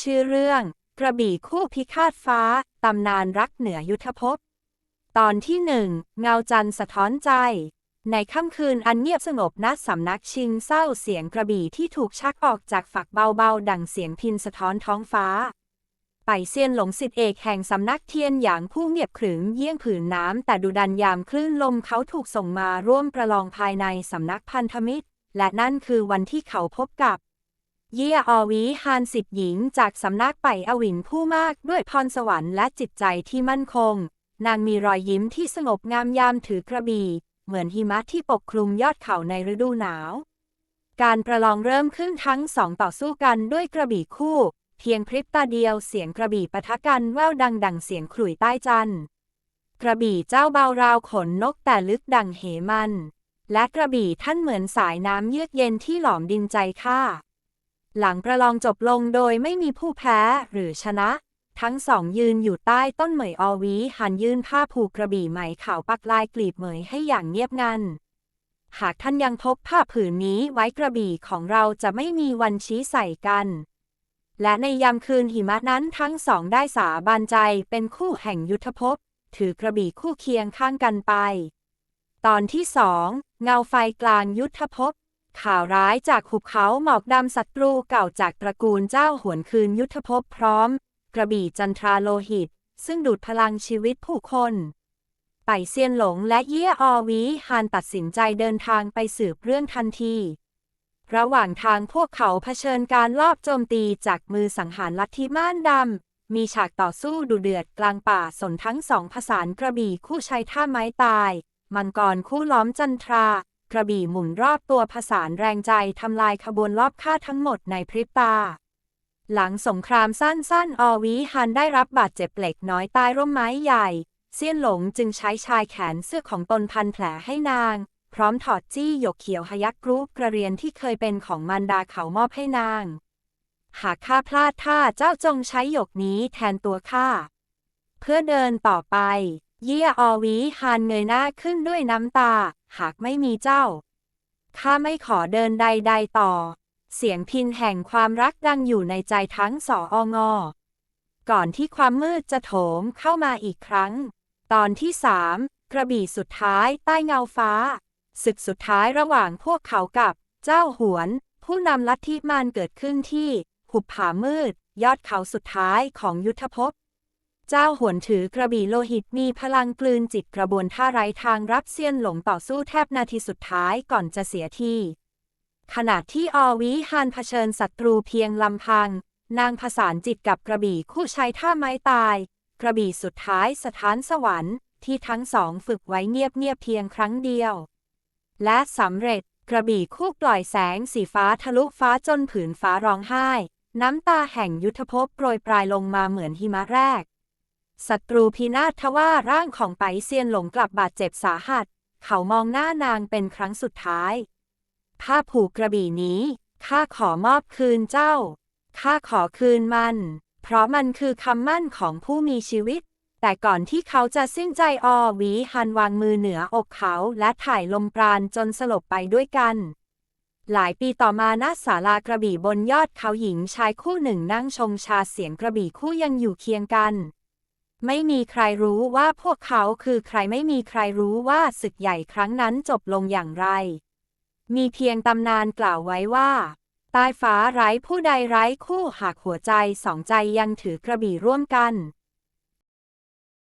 ชื่อเรื่อง กระบี่คู่พิฆาตฟ้า ตำนานรักเหนือยุทธภพ ตอนที่หนึ่งเงาจันทร์สะท้อนใจ ในค่ำคืนอันเงียบสงบณสำนักชิงเศร้าเสียงกระบี่ที่ถูกชักออกจากฝักเบาๆ ดังเสียงพินสะท้อนท้องฟ้าไปเซียนหลงสิทธิเอกแห่งสำนักเทียนหยางผู้เงียบขรึมเยี่ยงผืนน้ำแต่ดุดันยามคลื่นลมเขาถูกส่งมาร่วมประลองภายในสำนักพันธมิตร และนั่นคือวันที่เขาพบกับ เยี่ยอวีฮานสิบหญิงจากสำนักไปอวินผู้มากด้วยพรสวรรค์และจิตใจที่มั่นคง นางมีรอยยิ้มที่สงบงามยามถือกระบี่ เหมือนหิมะที่ปกคลุมยอดเขาในฤดูหนาว การประลองเริ่มขึ้นทั้งสองต่อสู้กันด้วยกระบี่คู่ เพียงพริบตาเดียวเสียงกระบี่ปะทะกันแว่วดังดังเสียงขลุ่ยใต้จันทร์กระบี่เจ้าเบาราวขนนกแต่ลึกดังเหมัน และกระบี่ท่านเหมือนสายน้ำเยือกเย็นที่หลอมดินใจข้า หลังประลองจบลงโดยไม่มีผู้แพ้หรือชนะ ทั้งสองยืนอยู่ใต้ต้นเหมยอวี หันยื่นผ้าผูกกระบี่ไหมขาวปักลายกลีบเหมยให้อย่างเงียบงัน หากท่านยังพกผ้าผืนนี้ไว้กระบี่ของเราจะไม่มีวันชี้ใส่กัน และในยามคืนหิมะนั้นทั้งสองได้สาบานใจเป็นคู่แห่งยุทธภพ ถือกระบี่คู่เคียงข้างกันไป ตอนที่สองเงาไฟกลางยุทธภพ ข่าวร้ายจากหุบเขาหมอกดำศัตรูเก่าจากตระกูลเจ้าหวนคืนยุทธภพพร้อม กระบี่จันทราโลหิต ซึ่งดูดพลังชีวิตผู้คนไปเซียนหลงและเยี่ยอวีฮานตัดสินใจเดินทางไปสืบเรื่องทันที ระหว่างทางพวกเขาเผชิญการลอบโจมตีจากมือสังหารลัทธิม่านดำ มีฉากต่อสู้ดุเดือดกลางป่าสนทั้งสองผสานกระบี่คู่ใช้ท่าไม้ตาย มังกรคู่ล้อมจันทรา กระบี่หมุนรอบตัวผสานแรงใจทำลายขบวนลอบฆ่าทั้งหมดในพริบตา หลังสงครามสั้นๆ อวีฮันได้รับบาดเจ็บเล็กน้อยใต้ร่มไม้ใหญ่ เซียนหลงจึงใช้ชายแขนเสื้อของตนพันแผลให้นาง พร้อมถอดจี้หยกเขียวหยักกรูปกระเรียนที่เคยเป็นของมารดาเขามอบให้นาง หากข้าพลาดท่าเจ้าจงใช้หยกนี้แทนตัวข้าเพื่อเดินต่อไป เยี่ยอวีฮานเงยหน้าขึ้นด้วยน้ำตา หากไม่มีเจ้า ข้าไม่ขอเดินใด ๆ ต่อ เสียงพินแห่งความรักดังอยู่ในใจทั้งสอองอ ก่อนที่ความมืดจะโถมเข้ามาอีกครั้ง ตอนที่สามกระบี่สุดท้ายใต้เงาฟ้า ศึกสุดท้ายระหว่างพวกเขากับ เจ้าหวน ผู้นำลัทธิมารเกิดขึ้นที่ หุบผามืด ยอดเขาสุดท้ายของยุทธภพ เจ้าหวนถือกระบี่โลหิตมีพลังกลืนจิตกระบวนท่าไร้ทางรับเซียนหลงต่อสู้แทบนาทีสุดท้ายก่อนจะเสียที่ ขณะที่อวิฮานเผชิญศัตรูเพียงลำพัง นางผสานจิตกับกระบี่คู่ใช้ท่าไม้ตาย กระบี่สุดท้ายสถานสวรรค์ที่ทั้งสองฝึกไว้เงียบๆเพียงครั้งเดียว และสำเร็จกระบี่คู่ปล่อยแสงสีฟ้าทะลุฟ้าจนผืนฟ้าร้องไห้ น้ำตาแห่งยุทธภพโปรยปลายลงมาเหมือนหิมะแรก ศัตรูพินาศทว่าร่างของไปเซียนหลงกลับบาดเจ็บสาหัส เขามองหน้านางเป็นครั้งสุดท้าย ผ้าผูกกระบี่นี้ ข้าขอมอบคืนเจ้า ข้าขอคืนมัน เพราะมันคือคำมั่นของผู้มีชีวิต แต่ก่อนที่เขาจะสิ้นใจอวีฮันวางมือเหนืออกเขาและถ่ายลมปราณจนสลบไปด้วยกันหลายปีต่อมาณศาลากระบี่บนยอดเขาหญิงชายคู่หนึ่งนั่งชงชาเสียงกระบี่คู่ยังอยู่เคียงกัน ไม่มีใครรู้ว่าพวกเขาคือใครไม่มีใครรู้ว่าศึกใหญ่ครั้งนั้นจบลงอย่างไร มีเพียงตำนานกล่าวไว้ว่าใต้ฟ้าไร้ผู้ใดไร้คู่หากหัวใจสองใจยังถือกระบี่ร่วมกัน